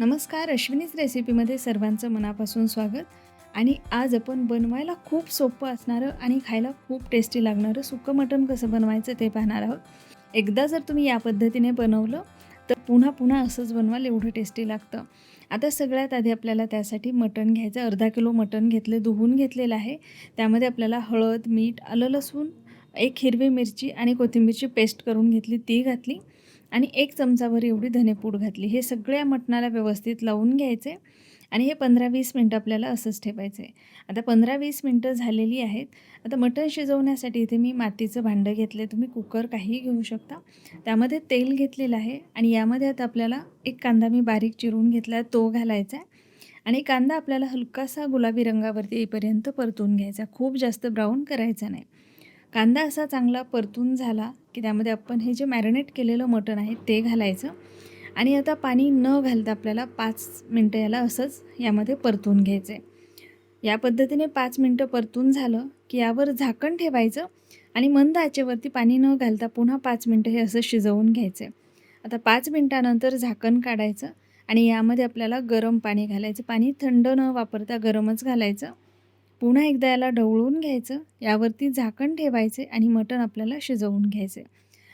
नमस्कार अश्विनीच रेसिपीमध्ये सर्वांचं मनापासून स्वागत. आणि आज आपण बनवायला खूप सोपं असणारं आणि खायला खूप टेस्टी लागणारं सुकं मटण कसं बनवायचं ते पाहणार आहोत. एकदा जर तुम्ही या पद्धतीने बनवलं तर पुन्हा पुन्हा असंच बनवाल एवढं टेस्टी लागतं. आता सगळ्यात आधी आपल्याला त्यासाठी मटण घ्यायचं अर्धा किलो मटण घेतलं धुवून घेतलेलं आहे. त्यामध्ये आपल्याला हळद मीठ आलं लसूण एक हिरवी मिरची आणि कोथिंबीरची पेस्ट करून घेतली ती घातली. आणि एक चमचाभर एवढी धनेपूड घातली. हे सगळ्या मटणाला व्यवस्थित लावून घ्यायचे आणि हे पंधरा वीस मिनटं आपल्याला असंच ठेवायचं. आहे आता पंधरा वीस मिनटं झालेली आहेत. आता मटण शिजवण्यासाठी इथे मी मातीचं भांडं घेतलं आहे तुम्ही कुकर काहीही घेऊ शकता. त्यामध्ये तेल घेतलेलं आहे आणि यामध्ये आता आपल्याला एक कांदा मी बारीक चिरून घेतला आहे तो घालायचा आहे आणि कांदा आपल्याला हलकासा गुलाबी रंगावरती येईपर्यंत परतून घ्यायचा. खूप जास्त ब्राऊन करायचा नाही. कांदा असा चांगला परतून झाला की त्यामध्ये आपण हे जे मॅरिनेट केलेलं मटण आहे ते घालायचं. आणि आता पाणी न घालता आपल्याला पाच मिनटं याला असंच यामध्ये परतून घ्यायचं आहे या पद्धतीने पाच मिनटं परतून झालं की यावर झाकण ठेवायचं आणि मंद आचेवरती पाणी न घालता पुन्हा पाच मिनटं हे असं शिजवून घ्यायचं आहे आता पाच मिनटानंतर झाकण काढायचं आणि यामध्ये आपल्याला गरम पाणी घालायचं. पाणी थंड न वापरता गरमच घालायचं. पुन्हा एकदा याला ढवळून घ्यायचं यावरती झाकण ठेवायचे आणि मटण आपल्याला शिजवून घ्यायचे.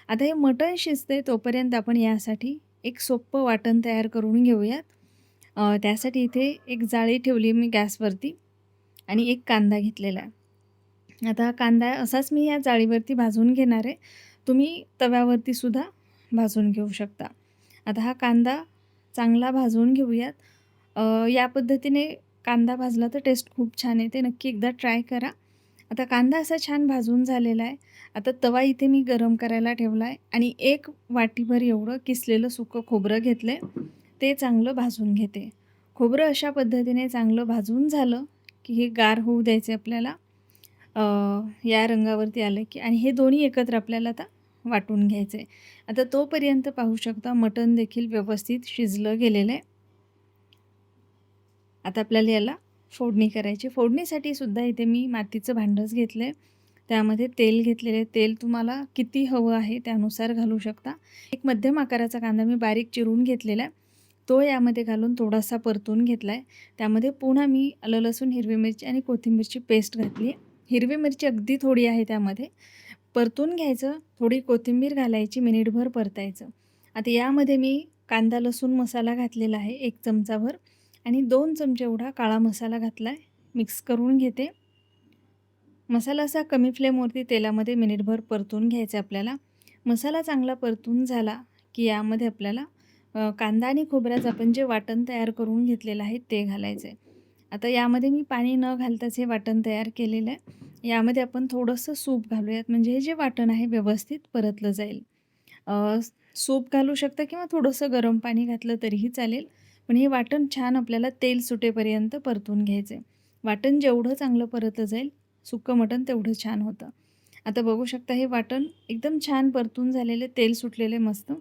आता हे मटण शिजते तोपर्यंत आपण यासाठी एक सोप्पं वाटण तयार करून घेऊयात. त्यासाठी इथे एक जाळी ठेवली मी गॅसवरती आणि एक कांदा घेतलेला आहे. आता हा कांदा असाच मी या जाळीवरती भाजून घेणार आहे. तुम्ही तव्यावरती सुद्धा भाजून घेऊ शकता. आता हा कांदा चांगला भाजून घेऊयात. या पद्धतीने कांदा भाजला तर टेस्ट खूप छान येते. नक्की एकदा ट्राय करा. आता कांदा असा छान भाजून झालेला आहे. आता तवा इथे मी गरम करायला ठेवला आहे आणि एक वाटीभर एवढं किसलेलं सुकं खोबरं घेतलं आहे ते चांगलं भाजून घेते. खोबरं अशा पद्धतीने चांगलं भाजून झालं की हे गार होऊ द्यायचे आपल्याला. या रंगावरती आलं की आणि हे दोन्ही एकत्र आपल्याला आता वाटून घ्यायचं आहे आता तोपर्यंत पाहू शकता मटण देखील व्यवस्थित शिजलं गेलेलं आहे. आता आपल्याला याला फोडणी करायची. फोडणीसाठी सुद्धा इथे मी मातीचं भांडंच घेतलं आहे त्यामध्ये तेल घेतलेले तेल तुम्हाला किती हवं आहे त्यानुसार घालू शकता. एक मध्यम आकाराचा कांदा मी बारीक चिरून घेतलेला आहे. तो यामध्ये घालून थोडासा परतून घेतला आहे त्यामध्ये पुन्हा मी आलं लसूण हिरवी मिरची आणि कोथिंबीरची पेस्ट घातली आहे. हिरवी मिरची अगदी थोडी आहे त्यामध्ये. परतून घ्यायचं. थोडी कोथिंबीर घालायची. मिनिटभर परतायचं. आता यामध्ये मी कांदा लसूण मसाला घातलेला आहे. एक चमचाभर. आणि दोन चमचे एवढा काळा मसाला घातला आहे मिक्स करून घेते. मसाला असा कमी फ्लेमवरती तेलामध्ये मिनिटभर परतून घ्यायचा आपल्याला. मसाला चांगला परतून झाला की यामध्ये आपल्याला कांदा आणि खोबऱ्याचं आपण जे वाटण तयार करून घेतलेलं आहे ते घालायचं आहे आता यामध्ये मी पाणी न घालताच हे वाटण तयार केलेलं आहे. यामध्ये आपण थोडंसं सूप घालूयात. म्हणजे हे जे वाटण आहे व्यवस्थित परतलं जाईल. सूप घालू शकता किंवा थोडंसं गरम पाणी घातलं तरीही चालेल. पण हे वाटण छान आपल्याला तेल सुटेपर्यंत परतून घ्यायचं आहे वाटण जेवढं चांगलं परतलं जाईल सुक्कं मटण तेवढं छान होतं. आता बघू शकता हे वाटण एकदम छान परतून झालेले तेल सुटलेले मस्त.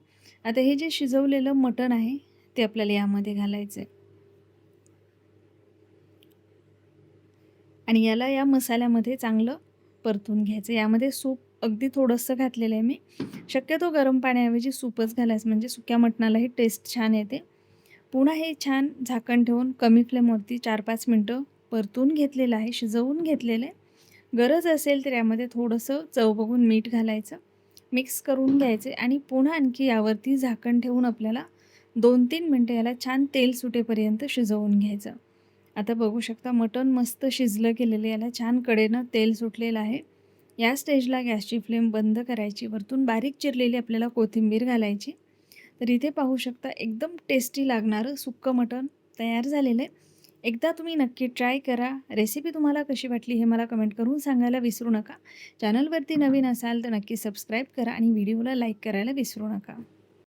आता हे जे शिजवलेलं मटण आहे ते आपल्याला यामध्ये घालायचं आहे आणि याला या मसाल्यामध्ये चांगलं परतून घ्यायचं यामध्ये सूप अगदी थोडंसं घातलेलं आहे मी. शक्यतो गरम पाण्याऐवजी सूपच घालायचं म्हणजे सुक्या मटणालाही टेस्ट छान येते. पुन्हा हे छान झाकण ठेवून कमी फ्लेमवरती चार पाच मिनटं परतून घेतलेलं आहे शिजवून घेतलेलं आहे. गरज असेल तर यामध्ये थोडंसं चव बघून मीठ घालायचं मिक्स करून घ्यायचे आणि पुन्हा आणखी यावरती झाकण ठेवून आपल्याला दोन तीन मिनटं याला छान तेल सुटेपर्यंत शिजवून घ्यायचं. आता बघू शकता मटण मस्त शिजलं गेलेलं याला छान कडेनं तेल सुटलेलं आहे. या स्टेजला गॅसची फ्लेम बंद करायची वरतून बारीक चिरलेली आपल्याला कोथिंबीर घालायची. तर इथे पाहू शकता एकदम टेस्टी लागणारं सुक्कं मटण तयार झालेलं आहे. एकदा तुम्ही नक्की ट्राय करा. रेसिपी तुम्हाला कशी वाटली हे मला कमेंट करून सांगायला विसरू नका. चॅनलवरती नवीन असाल तर नक्की सबस्क्राईब करा आणि व्हिडिओला लाईक करायला विसरू नका.